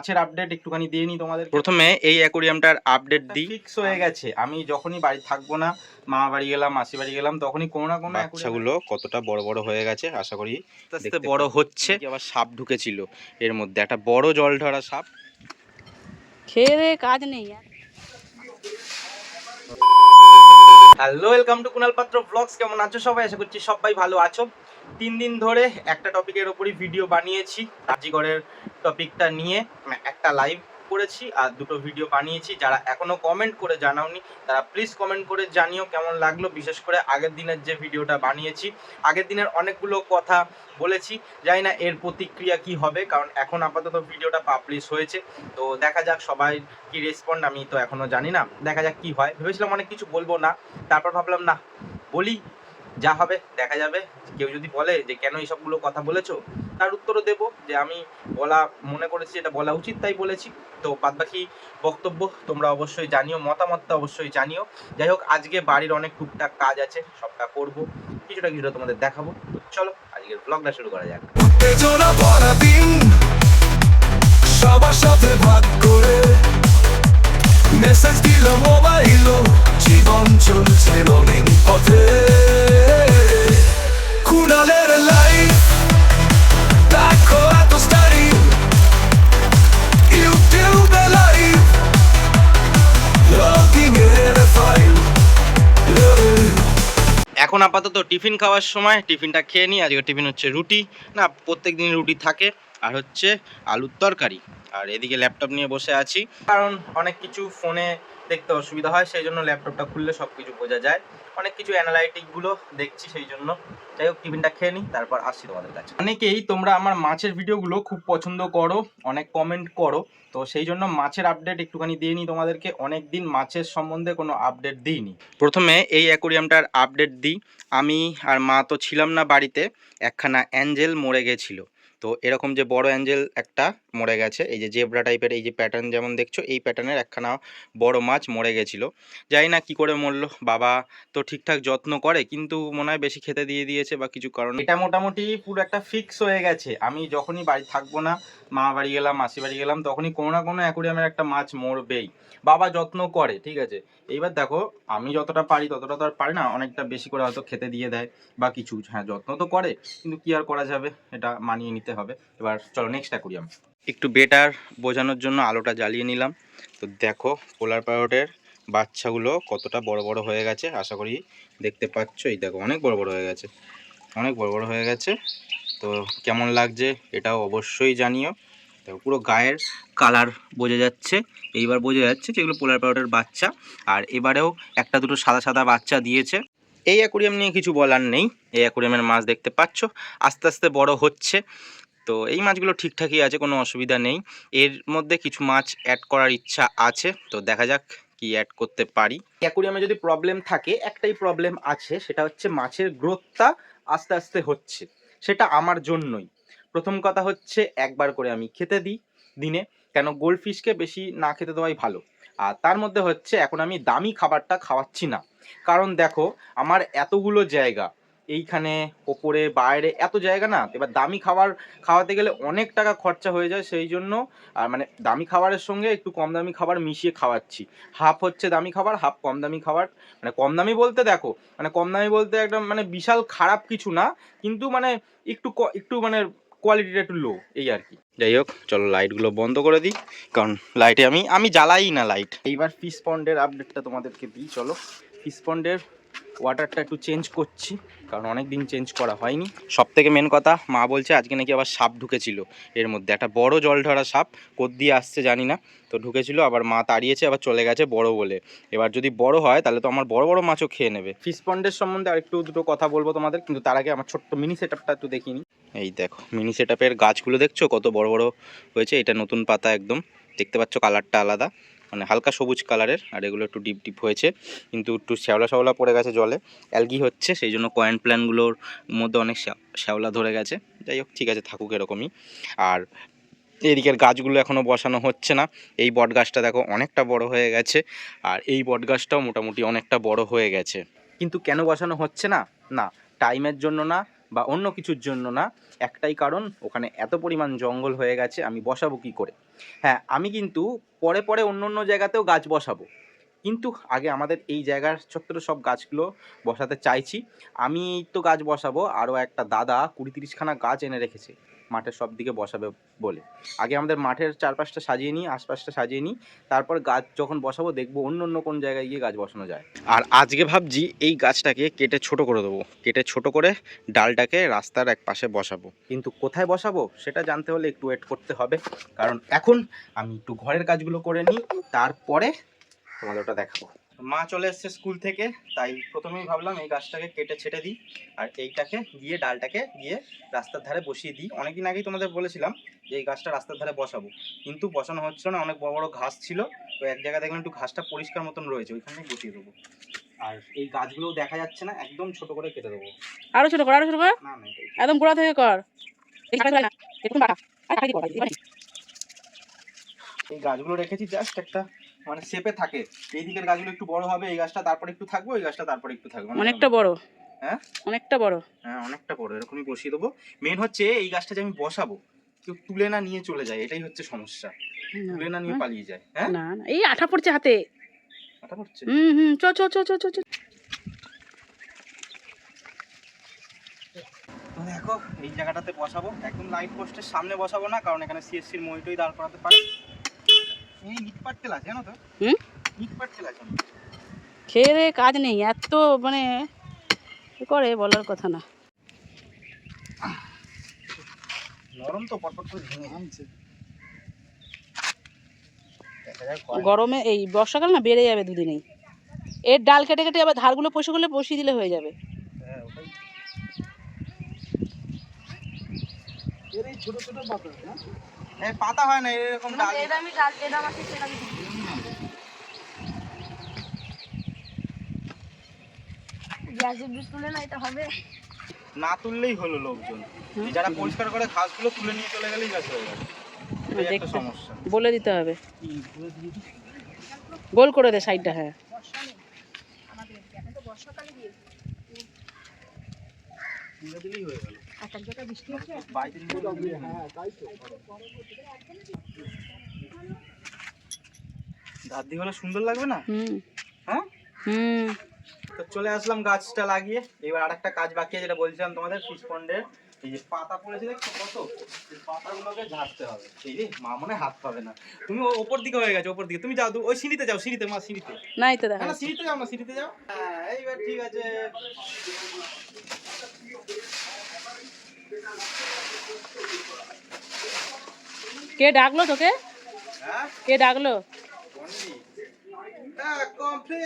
মাছের আপডেট একটুখানি দিয়ে নিই তোমাদের প্রথমে এই অ্যাকোরিয়ামটার আপডেট দিই। ফিক্স হয়ে গেছে। আমি যখনই বাড়ি থাকব না মা বাড়ি গেলাম মাসি বাড়ি গেলাম তখনই কোনো না কোনো বাচ্চাগুলো কতটা বড় বড় হয়ে গেছে আশা করি আস্তে বড় হচ্ছে। আবার সাপ ঢুকেছিল এর মধ্যে একটা বড় জল ধরা সাপ। খেয়ে কাজ নেই হ্যালো ওয়েলকাম টু কুনাল পাত্র ব্লগস কেমন আছো সবাই? আশা করছি সবাই ভালো আছো। তিন দিন ধরে একটা টপিকের ওপরই ভিডিও বানিয়েছি। রাজিগড়ের টপিকটা নিয়ে একটা লাইভ করেছি আর দুটো ভিডিও বানিয়েছি। যারা এখনও কমেন্ট করে জানাওনি, তারা প্লিজ কমেন্ট করে জানিও কেমন লাগল। বিশেষ করে আগের দিনের যে ভিডিওটা বানিয়েছি, আগের দিনের অনেকগুলো কথা বলেছি। জানি না এর প্রতিক্রিয়া কি হবে, কারণ এখন আপাতত ভিডিওটা পাবলিশ হয়েছে। তো দেখা যাক সবাই কি রেসপন্ড আমি তো এখনও জানি না। দেখা যাক কি হয়। ভেবেছিলাম অনেক কিছু বলব না, তারপর ভাবলাম, না, বলি, যা হবে, দেখা যাবে। কেউ যদি বলে যে, কেন এইসবগুলো কথা বলেছ? তার উত্তরও দেব যে আমি বলা, মনে করেছি এটা বলা উচিত, তাই বলেছি। তো বাদবাকি বক্তব্য তোমরা অবশ্যই জানিও, মতামতটা অবশ্যই জানিও। যাই হোক, আজকে বাড়ির অনেক টুকটাক কাজ আছে, সবটা করব। কিছুটা কিছুটা তোমাদের দেখাবো। চলো, আজকের ব্লগটা শুরু করা যাক। সবার সাথে ভাগ করে এখন আপাতত টিফিন খাওয়ার সময় টিফিনটা খেয়ে নিই। আজকে টিফিন হচ্ছে রুটি। না প্রত্যেক দিন রুটি থাকে। আর হচ্ছে আলুর তরকারি। আর এদিকে ল্যাপটপ নিয়ে বসে আছি। কারণ অনেক কিছু ফোনে দেখতে অসুবিধা হয়, সেই জন্য ল্যাপটপটা খুললে সব কিছু বোঝা যায়। অনেক কিছু অ্যানালাইটিকগুলো দেখছি সেই জন্য। যাই হোক, টিফিনটা খেয়ে নিই, তারপর আসছি তোমাদের কাছে। অনেকেই তোমরা আমার মাছের ভিডিওগুলো খুব পছন্দ করো, অনেক কমেন্ট করো, তো সেই জন্য মাছের আপডেট একটুখানি দিয়ে নিই তোমাদেরকে। অনেক দিন মাছের সম্বন্ধে কোনো আপডেট দিইনি। প্রথমে এই অ্যাকোরিয়ামটার আপডেট দিই। আমি আর মা তো ছিলাম না বাড়িতে, একখানা অ্যাঞ্জেল মরে গেছিল। তো এরকম যে বড় অ্যাঞ্জেল একটা মরে গেছে। এই যে জেব্রা টাইপের এই যে প্যাটার্ন যেমন দেখছ, এই প্যাটার্নের একখানা বড় মাছ মরে গেছিল। জানি না কি করে মরলো, বাবা তো ঠিকঠাক যত্ন করে, কিন্তু মনে হয় বেশি খেতে দিয়ে দিয়েছে বা কিছু কারণ। এটা মোটামুটি পুরো একটা ফিক্স হয়ে গেছে। আমি যখনই বাড়ি থাকব না, মা বাড়ি গেলাম, মাসি বাড়ি গেলাম, তখনই কোনো না কোনো অ্যাকুরিয়ামের একটা মাছ মরবেই। বাবা যত্ন করে, ঠিক আছে? এইবার দেখো, আমি যতটা পারি ততটা তো আর পারি না, অনেকটা বেশি করে হয়তো খেতে দিয়ে দেয় বা কিছু। হ্যাঁ যত্ন তো করে, কিন্তু কি আর করা যাবে? এটা মানিয়ে নিতে হবে। এবার চলো নেক্সট অ্যাকুরিয়াম। একটু বেটার বোঝানোর জন্য আলোটা জ্বালিয়ে নিলাম। তো দেখো পোলার প্যারটের বাচ্চাগুলো কতটা বড় বড় হয়ে গেছে, আশা করি দেখতে পাচ্ছ। এই দেখো অনেক বড় বড় হয়ে গেছে, অনেক বড় বড় হয়ে গেছে। তো কেমন লাগছে এটাও অবশ্যই জানিও। তো পুরো গায়ের কালার বোঝা যাচ্ছে। এইবার বোঝা যাচ্ছে যেগুলো পোলার প্যারটের বাচ্চা। আর এবারেও একটা দুটো সাদা সাদা বাচ্চা দিয়েছে। এই অ্যাকুরিয়াম নিয়ে কিছু বলার নেই। এই অ্যাকুরিয়ামের মাছ দেখতে পাচ্ছ। আস্তে আস্তে বড় হচ্ছে। তো এই মাছগুলো ঠিকঠাকই আছে, কোনো অসুবিধা নেই। এর মধ্যে কিছু মাছ অ্যাড করার ইচ্ছা আছে, তো দেখা যাক কি অ্যাড করতে পারি। অ্যাকুরিয়ামে যদি প্রবলেম থাকে, একটাই প্রবলেম আছে, সেটা হচ্ছে মাছের গ্রোথটা আস্তে আস্তে হচ্ছে। সেটা আমার জন্যই। প্রথম কথা হচ্ছে একবার করে আমি খেতে দিই দিনে, কেন গোল্ড ফিশকে বেশি না খেতে দেওয়াই ভালো। আর তার মধ্যে হচ্ছে এখন আমি দামি খাবারটা খাওয়াচ্ছি না। কারণ দেখো, আমার এতগুলো জায়গা এইখানে ওপরে, বাইরে এত জায়গা না, এবার দামি খাবার খাওয়াতে গেলে অনেক টাকা খরচা হয়ে যায় সেই জন্য, আর মানে দামি খাবারের সঙ্গে একটু কম দামি খাবার মিশিয়ে খাওয়াচ্ছি। হাফ হচ্ছে দামি খাবার হাফ কম দামি খাবার। মানে কম দামি বলতে দেখো মানে কম দামি বলতে একদম মানে বিশাল খারাপ কিছু না, কিন্তু মানে একটু একটু মানে কোয়ালিটিটা একটু লো এই আর কি। যাই হোক, চলো লাইটগুলো বন্ধ করে দিই, কারণ লাইটে আমি আমি জ্বালাই না লাইট এইবার ফিশ পন্ডের আপডেটটা তোমাদেরকে দিই, চলো। ফিশ পন্ডের ওয়াটারটা একটু চেঞ্জ করছি, কারণ অনেক দিন চেঞ্জ করা হয়নি। সব থেকে মেন কথা, মা বলছে আজকে নাকি আবার সাপ ঢুকেছিল এর মধ্যে। একটা বড় জল ধরা সাপ, কোদ দিয়ে আসছে, জানি না। তো ঢুকেছিল, আবার মা তাড়িয়েছে, আবার চলে গেছে বড় বলে। এবার যদি বড় হয়, তাহলে তো আমার বড় বড় মাছও খেয়ে নেবে। ফিশ পন্ডের সম্বন্ধে আরেকটু দুটো কথা বলব তোমাদের, কিন্তু তার আগে আমার ছোট্ট মিনি সেটআপটা একটু দেখিনি এই দেখো মিনি সেটআপের গাছগুলো দেখছ? কত বড় বড় হয়েছে, এটা নতুন পাতা একদম। দেখতে পাচ্ছ কালারটা আলাদা। মানে হালকা সবুজ কালারের, আর এগুলো একটু ডিপ ডিপ হয়েছে। কিন্তু একটু শ্যাওলা শ্যাওলা পড়ে গেছে জলে, অ্যালগি হচ্ছে, সেই জন্য কয়েন প্ল্যানগুলোর মধ্যে অনেক শ্যাও- শ্যাওলা ধরে গেছে। যাই হোক, ঠিক আছে, থাকুক এরকমই। আর এদিকের গাছগুলো এখনও বসানো হচ্ছে না। এই বট গাছটা দেখো অনেকটা বড় হয়ে গেছে, আর এই বট গাছটাও মোটামুটি অনেকটা বড় হয়ে গেছে। কিন্তু কেন বসানো হচ্ছে না? না টাইমের জন্য না বা অন্য কিছুর জন্য না, একটাই কারণ, ওখানে এত পরিমাণ জঙ্গল হয়ে গেছে, আমি বসাবো কী করে? হ্যাঁ আমি কিন্তু পরে পরে অন্য অন্য জায়গাতেও গাছ বসাবো। কিন্তু আগে আমাদের এই জায়গার ছোট্ট সব গাছগুলো বসাতে চাইছি। আমি তো গাছ বসাবো, আরও একটা দাদা কুড়ি তিরিশখানা গাছ এনে রেখেছে। মাঠের সব দিকে বসাবে বলে। আগে আমাদের মাঠের চারপাশটা সাজিয়ে নিই আশপাশটা সাজিয়ে নিই তারপর গাছ যখন বসাবো দেখব অন্য অন্য কোন জায়গায় গিয়ে গাছ বসানো যায়। আর আজকে ভাবছি এই গাছটাকে কেটে ছোট করে দেবো। কেটে ছোট করে ডালটাকে রাস্তার এক পাশে বসাবো। কিন্তু কোথায় বসাবো সেটা জানতে হলে একটু ওয়েট করতে হবে। কারণ এখন আমি একটু ঘরের কাজগুলো করে নিই তারপরে তোমাদের ওটা দেখাবো। মা চলে এসছে স্কুল থেকে তাই প্রথমেই ভাবলাম এই গাছটাকে কেটে ছেটে দিই আর এইটাকে গিয়ে ডালটাকে গিয়ে রাস্তার ধারে বসিয়ে দিই। অনেকদিন আগেই তোমাদের বলেছিলাম যে এই গাছটা রাস্তার ধারে বসাবো কিন্তু বসানো হচ্ছিল না অনেক বড় বড় ঘাস ছিল। তো এক জায়গায় দেখলাম একটু ঘাসটা পরিষ্কার মতন রয়েছে ওইখানেই বসিয়ে দেবো। আর এই গাছগুলোও দেখা যাচ্ছে না একদম ছোট করে কেটে দেবো। আরও ছোট কর আরও ছোট কর। না না একদম গোড়া থেকে কর। এই গাছগুলো রেখেছি জাস্ট একটা মানে শেপে থাকে। এই দিকের গাছগুলো একটু বড় হবে এই গাছটা তারপরে একটু থাকবে ওই গাছটা তারপরে একটু থাকবে। অনেকটা বড়। হ্যাঁ? অনেকটা বড়। হ্যাঁ অনেকটা বড় এরকমই বসিয়ে দেবো। মেন হচ্ছে এই গাছটা যে আমি বসাবো কেউ তুলে না নিয়ে চলে যায় এটাই হচ্ছে সমস্যা। তুলে না নিয়ে পালিয়ে যায় হ্যাঁ? না না এই আঠা পড়ছে হাতে। কথা পড়ছে? হুম হুম চ চ চ চ চ দেখো এই জায়গাটাতে বসাবো। একদম লাইট পোস্টের সামনে বসাবো না কারণ এখানে সিএসসির মইটই দাঁড় করাতে পারে। হুম? খেয়ে দেয়ে কাজ নেই এত মানে করে বলার কথা না। নরম তো পটপট করে ভেঙে যাচ্ছে দেখা যাক। গরমে এই বর্ষাকাল না বেড়ে যাবে দুদিনেই। এর ডাল কেটে কেটে আবার ধারগুলো পশে করলে বসিয়ে দিলে হয়ে যাবে। হ্যাঁ, ওটাই। হ্যাঁ, পাতা হয় না এরকম ডাল। না তুললেই হলো লোকজন। যারা পরিষ্কার করে ঘাসগুলো তুলে নিয়ে চলে গেলেই গাছ হয়ে গেল। এটাই একটা সমস্যা। বলে দিতে হবে। গোল করে দে সাইডটা হ্যাঁ। তুলে দিলেই হয়ে গেল। ধার দিয়ে হলে সুন্দর লাগবে না? হ্যাঁ? হুম। তো চলে আসলাম গাছটা লাগিয়ে। এবার আরেকটা কাজ বাকি যেটা বলছিলাম তোমাদের ফিশ পন্ডের এই যে পাতা পড়েছে দেখছ কত? পাতাগুলোকে ঝাড়তে হবে। এই রে মা মনে হাত পাবে না। তুমি ও- ওপর দিকে হয়ে গেছো ওপর দিকে। তুমি যাও ওই সিঁড়িতে যাও সিঁড়িতে মা সিঁড়িতে। নাই তো দেখা না, না সিঁড়িতে যাও না সিঁড়িতে যাও। হ্যাঁ এইবার ঠিক আছে। কে ডাকলো তোকে? হ্যাঁ? কে ডাকলো? কমপ্লিট